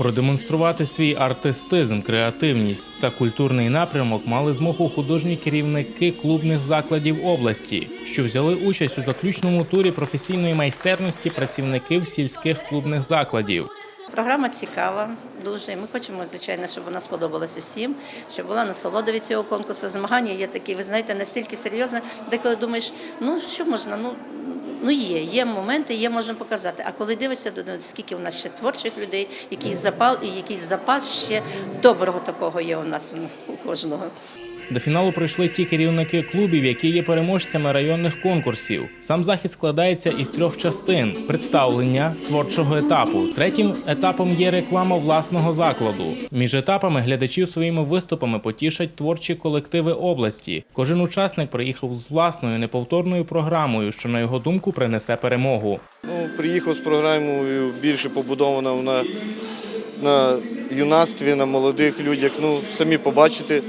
Продемонструвати свій артистизм, креативність та культурний напрямок мали змогу художні керівники клубних закладів області, що взяли участь у заключному турі професійної майстерності працівників сільських клубних закладів. Програма цікава дуже. Ми хочемо, звичайно, щоб вона сподобалася всім, щоб була насолода від цього конкурсу. Змагання є такі, ви знаєте, настільки серйозне, деколи думаєш, ну що можна, ну. Ну, є, є моменти, є можна показати. А коли дивишся, ну, скільки у нас ще творчих людей, якийсь запал і якийсь запас ще доброго такого є у нас у кожного. До фіналу пройшли ті керівники клубів, які є переможцями районних конкурсів. Сам захід складається із трьох частин: представлення творчого етапу. Третім етапом є реклама власного закладу. Між етапами глядачів своїми виступами потішать творчі колективи області. Кожен учасник приїхав з власною неповторною програмою, що на його думку принесе перемогу. Ну, приїхав з програмою більше побудована на, на юнацтві, на молодих людях. Ну, самі побачите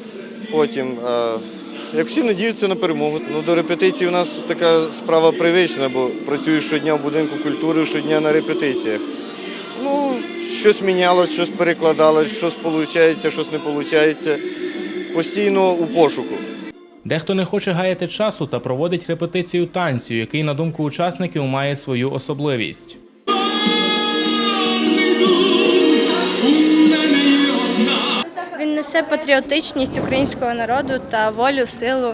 потім. А, як всі надіються на перемогу. Ну, до репетиції у нас така справа привична, бо працюю щодня в будинку культури, щодня на репетиціях. Ну, щось мінялось, щось перекладалось, щось виходить, щось не виходить. Постійно у пошуку. Дехто не хоче гаяти часу та проводить репетицію танцю, який, на думку учасників, має свою особливість. Несе патріотичність українського народу та волю, силу.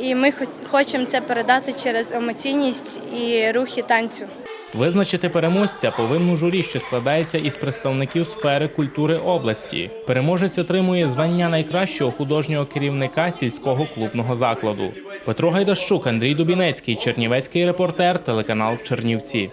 І ми хочемо це передати через емоційність і рухи танцю. Визначити переможця повинно журі, що складається із представників сфери культури області. Переможець отримує звання найкращого художнього керівника сільського клубного закладу. Петро Гайдащук, Андрій Дубінецький, Чернівецький репортер, телеканал Чернівці.